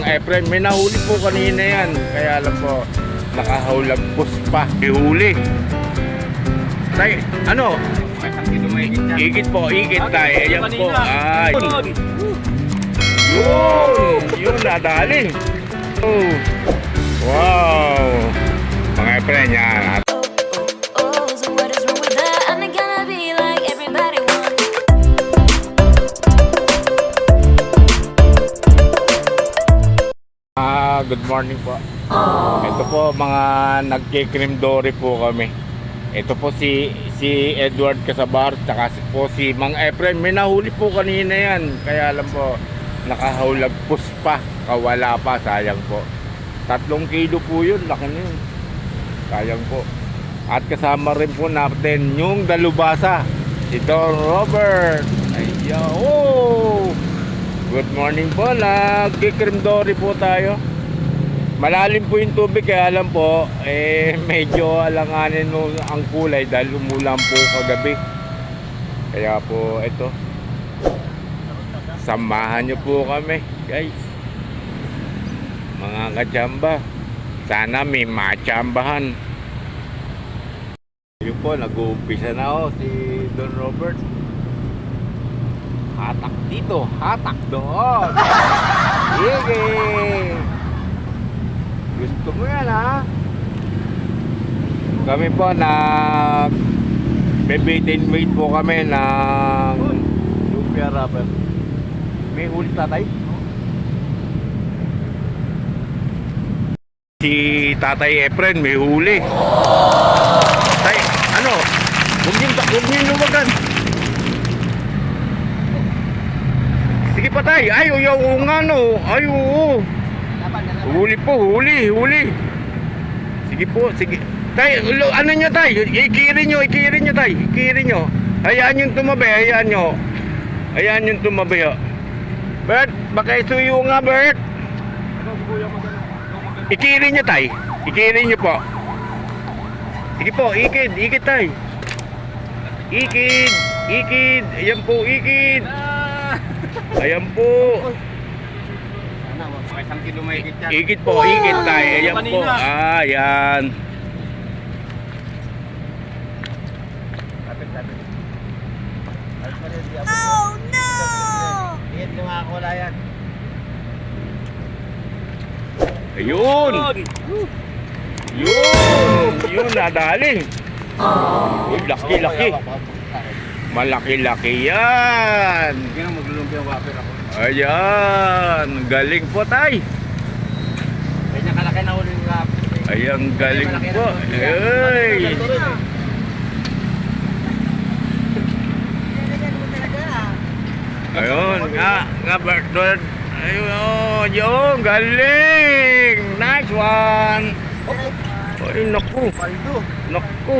Mang Efren, may nahuli po kanina yan. Kaya alam po, nakahaulag pa. Ihuli. Tay, ano? Igit po, igit tayo. Ayan po. Ay. Yun! Yun, nadali. Oh. Morning po. Ito po mga nagkikrim dory po kami. Ito po si si Edward Casabar tsaka si, po si Mang Efren. May nahuli po kanina yan. Kaya alam po, nakahaulag pa. Kawala pa, sayang po. Tatlong kilo po yun, laki na yun. Sayang po. At kasama rin po natin yung dalubasa. Si Don Robert. Ayaw. Oh! Good morning po. Nagkikrim dory po tayo. Malalim po yung tubig kaya alam po, eh medyo alanganin mo ang kulay dahil umulan po kagabi. Kaya po ito. Samahan niyo po kami, guys. Mga kachamba. Sana may machambahan. Yun po, nag-uumpisa na ako si Don Robert. Hatak dito, hatak doon. Sige. Gusto mo yan ha? Kami po na may and wait po kami ng Lumpia Rapper. May huli tatay? Si Tatay Efren may huli. Tay, ano? Huwag niyo, huwag niyo lumagan. Sige pa tay. Ay, oo nga no. Ay, oo. Huli po, huli, huli. Sige po, sige. Tay, ano nyo tay? Ikirin nyo, ikirin nyo tay. Ikirin nyo. Hayaan yung tumabi, hayaan nyo. Hayaan yung tumabi. oh. Bert, baka isuyo nga, Bert. Ikirin nyo tay. Ikirin nyo po. Sige po, ikid, ikid tay. Ikid, ikid. Ayan po, ikid. Ayan po. Isang kilo may higit yan. Ikit po, ikit tayo. Ayan po. Kanina. Ah, yan. Oh no! Higit yung mga kula yan. Ayun. Yun. Yun, nadali. Uy, laki, laki. Malaki-laki yan. Maglulumpia yung wapper ako. Ayan. Galing po, tay. Kalaki na huli yung wapper. Ayan, galing po. Ay. Ayun, nga, nga, Bert. Ayun, yun, galing. Nice one. Ay, naku. Naku.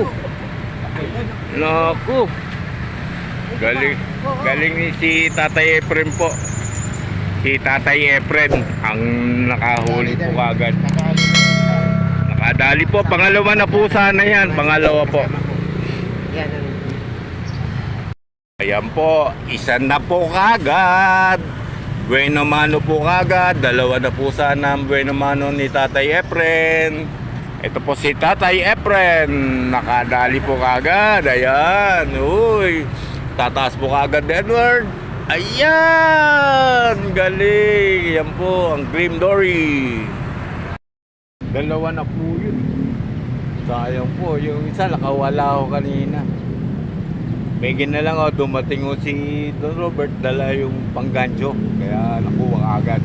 Naku. Galing, galing ni si Tatay Efren po. Si Tatay Efren ang nakahuli po kagad. Nakadali po. Pangalawa na po sana yan. Pangalawa po. Yan. Ayan po. Isa na po kagad. Bueno mano po kagad. Dalawa na po sana ang bueno mano ni Tatay Efren. Ito po si Tatay Efren. Nakadali po kagad. Ayan. Uy. Tataas po kagad Edward. Ayan. Galing. Ayan po. Ang Grim Dory. Dalawa na po yun. Sayang po. Yung isa nakawala ko kanina. May na lang oh, dumating oh, si Don Robert dala yung panggancho kaya nakuha agad.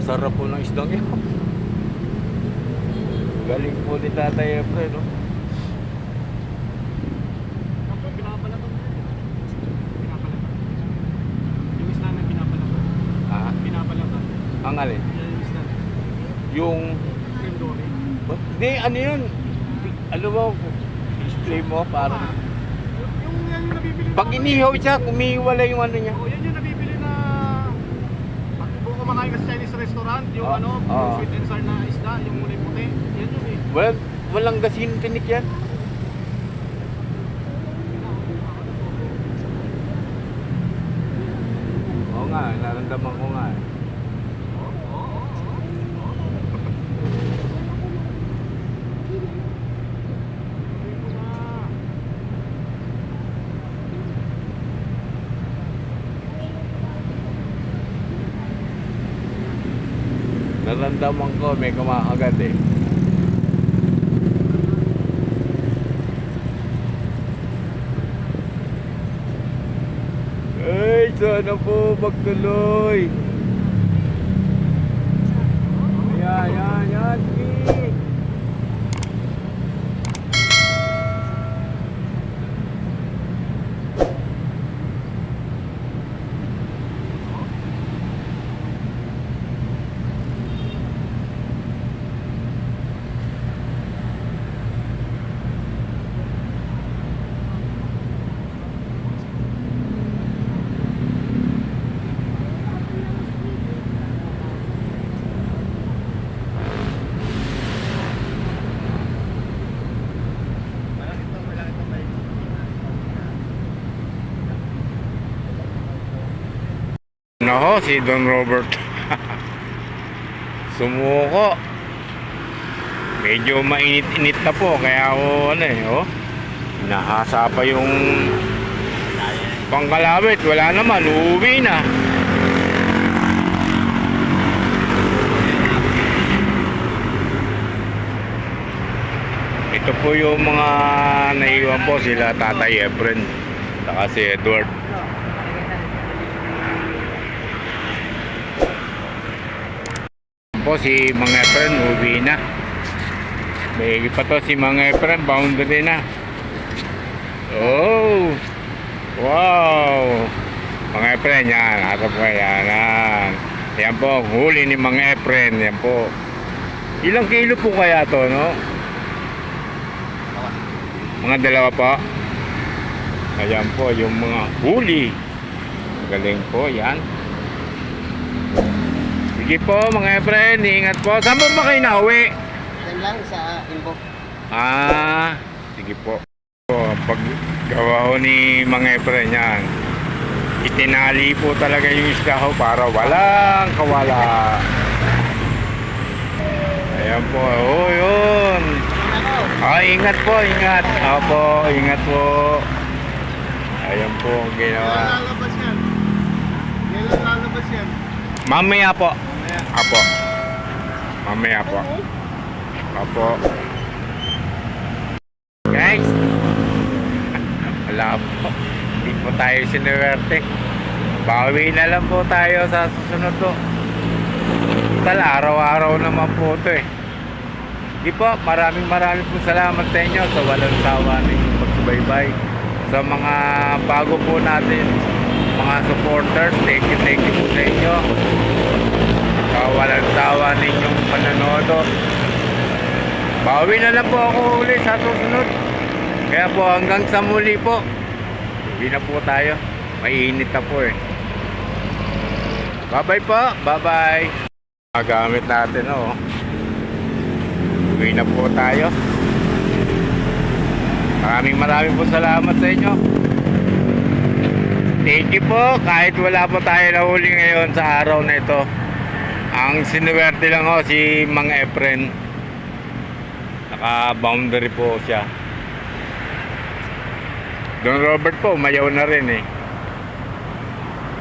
Sarap po ng isdang yun. Galing po ni Tatay Efren, no? Ah, ang alin? Yung hindi, ano yun? Ano ba, display mo parang, Yung yan yung nabibili pag inihaw siya, kumiwala yung ano niya. Oh, yan yung nabibili na pag kumakain ka sa Chinese restaurant, yung Ah, ano, ah. yung sweet and sour na isda, yung kulay puti. Well, walang gasin tinik yan. Oo nga, naramdaman ko nga. Naramdaman ko, may kumakagat eh. Sana po magtuloy. Ayan, ayan, ayan. sige. Nako, si Don Robert. Sumuko. Medyo mainit-init na po, kaya ako ano eh, oh. Nahasa pa yung pangkalawit. Wala naman, uuwi na. Ito po yung mga naiwan po sila Tatay Efren. Saka si Edward. Po si Mang Efren uwi na. May pa to si Mang Efren boundary na. Oh wow. Mang Efren yan harap ko yan yan. Yan po huli ni Mang Efren yan po. Ilang kilo po kaya to no? Mga dalawa po. Ayan po yung mga huli. Galing po yan Sige po mga friend, ingat po. Saan po ba kayo nauwi? Yan lang sa Imbo. Ah, sige po. Pag gawa ni mga friend yan, itinali po talaga yung isda ko para walang kawala. Ayan po, oh yun. Ah, ingat po, ingat. Opo, ingat po. Ayan po ang ginawa. lalabas yan? Kailan lalabas yan? Mamaya po. Apo. Mamaya po. Apo. Guys. Wala po. Hindi po tayo sinuwerte. Bawi na lang po tayo sa susunod po. Tal, araw-araw naman po ito eh. Di po, maraming maraming po salamat sa inyo sa walang sawa ninyong pagsubaybay. Sa mga bago po natin, mga supporters, thank you, thank you po sa inyo. Sa walang sawa ninyong pananood. Bawi na lang po ako uli sa susunod. Kaya po hanggang sa muli po. Hindi na po tayo. Mainit na po eh. Bye-bye po. Bye-bye. Magamit natin oh. Uwi na po tayo. Maraming maraming po salamat sa inyo. Thank you po. Kahit wala po tayo nahuli ngayon sa araw na ito. Ang sinuwerte lang ho si Mang Efren. Naka-boundary po siya. Don Robert po, mayaw na rin eh.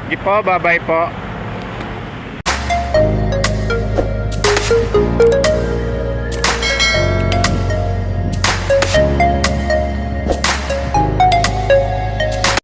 Sige po, bye-bye po.